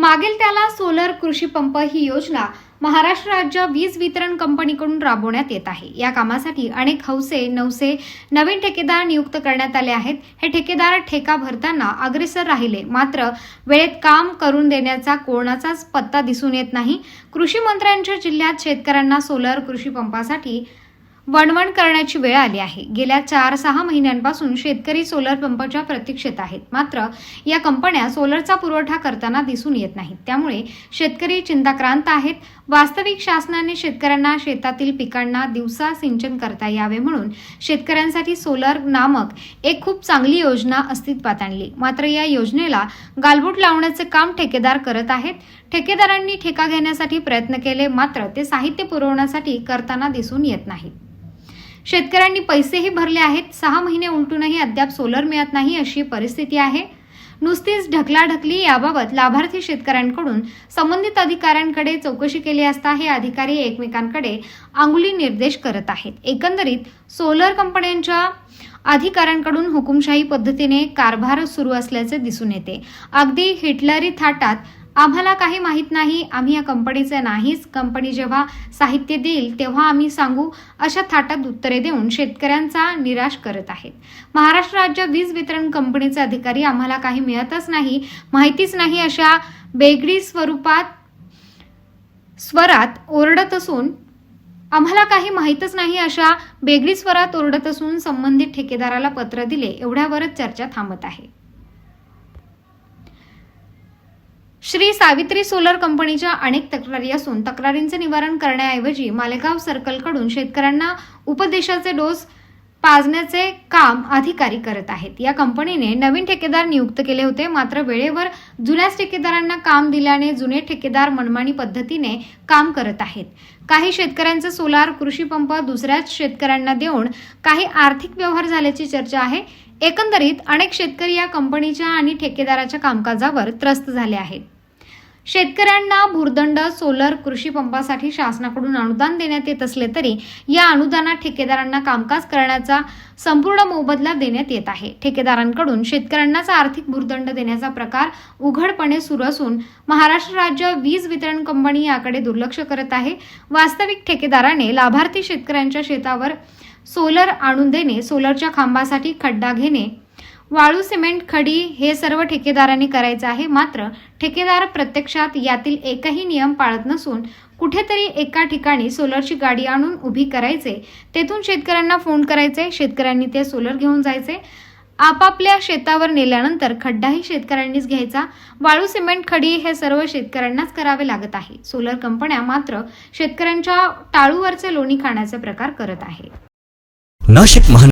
मागील त्याला सोलर कृषी पंप ही योजना महाराष्ट्र राज्य वीज वितरण कंपनीकडून राबवण्यात येत आहे. या कामासाठी अनेक हौसे नवसे नवीन ठेकेदार नियुक्त करण्यात आले आहेत. हे ठेकेदार ठेका भरताना अग्रेसर राहिले. मात्र वेळेत काम करून देण्याचा कोणाचाच पत्ता दिसून येत नाही. कृषी मंत्र्यांच्या जिल्ह्यात शेतकऱ्यांना सोलर कृषी पंपासाठी वणवण करण्याची वेळ आली आहे. गेल्या चार सहा महिन्यांपासून शेतकरी सोलर पंपाच्या प्रतीक्षेत आहेत. मात्र या कंपन्या सोलरचा पुरवठा करताना दिसून येत नाहीत. त्यामुळे शेतकरी चिंताक्रांत आहेत. वास्तविक शासनाने शेतकऱ्यांना शेतातील पिकांना दिवसा सिंचन करता यावे म्हणून शेतकऱ्यांसाठी सोलर नामक एक खूप चांगली योजना अस्तित्वात आणली. मात्र या योजनेला गालबोट लावण्याचे काम ठेकेदार करत आहेत. ठेकेदारांनी ठेका घेण्यासाठी प्रयत्न केले मात्र ते साहित्य पुरवण्यासाठी करताना दिसून येत नाहीत. शेतकऱ्यांनी पैसेही भरले आहेत. सहा महिने उलटूनही अद्याप सोलर मिळत नाही अशी परिस्थिती आहे. नुसतीच ढकलाढकली याबाबत लाभार्थी शेतकऱ्यांकडून संबंधित अधिकाऱ्यांकडे चौकशी केली असता हे अधिकारी एकमेकांकडे अंगुली निर्देश करत आहेत. एकंदरीत सोलर कंपन्यांच्या अधिकाऱ्यांकडून हुकुमशाही पद्धतीने कारभार सुरू असल्याचे दिसून येते. अगदी हिटलरी थाटात आम्हाला काही माहीत नाही आम्ही या कंपनीचे नाहीच. कंपनी जेव्हा साहित्य देईल तेव्हा आम्ही सांगू अशा थाटात उत्तरे देऊन शेतकऱ्यांचा निराश करत आहेत. महाराष्ट्र राज्य वीज वितरण कंपनीचे अधिकारी आम्हाला काही मिळतच नाही माहितीच नाही अशा बेगडी स्वरूपात स्वरात ओरडत असून आम्हाला काही माहीतच नाही अशा बेगडी स्वरात ओरडत असून संबंधित ठेकेदाराला पत्र दिले एवढ्यावरच चर्चा थांबत आहे. श्री सावित्री सोलर कंपनीच्या अनेक तक्रारी असून तक्रारींचे निवारण करण्याऐवजी मालेगाव सर्कलकडून शेतकऱ्यांना उपदेशाचे डोस पाजण्याचे काम अधिकारी करत आहेत. या कंपनीने नवीन ठेकेदार नियुक्त केले होते. मात्र वेळेवर जुन्याच ठेकेदारांना काम दिल्याने जुने ठेकेदार मनमानी पद्धतीने काम करत आहेत. काही शेतकऱ्यांचे सोलार कृषी पंप दुसऱ्याच शेतकऱ्यांना देऊन काही आर्थिक व्यवहार झाल्याची चर्चा आहे. एकंदरीत अनेक शेतकरी या कंपनीच्या आणि ठेकेदाराच्या कामकाजावर त्रस्त झाले आहेत. शेतकऱ्यांना भुर्दंड सोलर कृषी पंपासाठी शासनाकडून अनुदान देण्यात येत असले तरी या अनुदानात ठेकेदारांना कामकाज करण्याचा संपूर्ण मोबदला देण्यात येत आहे. ठेकेदारांकडून शेतकऱ्यांनाच आर्थिक भूर्दंड देण्याचा प्रकार उघडपणे सुरू असून महाराष्ट्र राज्य वीज वितरण कंपनी याकडे दुर्लक्ष करत आहे. वास्तविक ठेकेदाराने लाभार्थी शेतकऱ्यांच्या शेतावर सोलर आणून देणे सोलरच्या खांबासाठी खड्डा घेणे वाळू सिमेंट खडी हे सर्व ठेकेदारांनी करायचे आहे. मात्र ठेकेदार प्रत्यक्षात यातील एकही नियम पाळत नसून कुठेतरी एका ठिकाणी सोलरची गाडी आणून उभी करायचे. तेथून शेतकऱ्यांना फोन करायचे. शेतकऱ्यांनी ते सोलर घेऊन जायचे. आपापल्या शेतावर नेल्यानंतर खड्डाही शेतकऱ्यांनीच घ्यायचा. वाळू सिमेंट खडी हे सर्व शेतकऱ्यांनाच करावे लागत आहे. सोलर कंपन्या मात्र शेतकऱ्यांच्या टाळूवरचे लोणी खाण्याचे प्रकार करत आहे नाशिक महान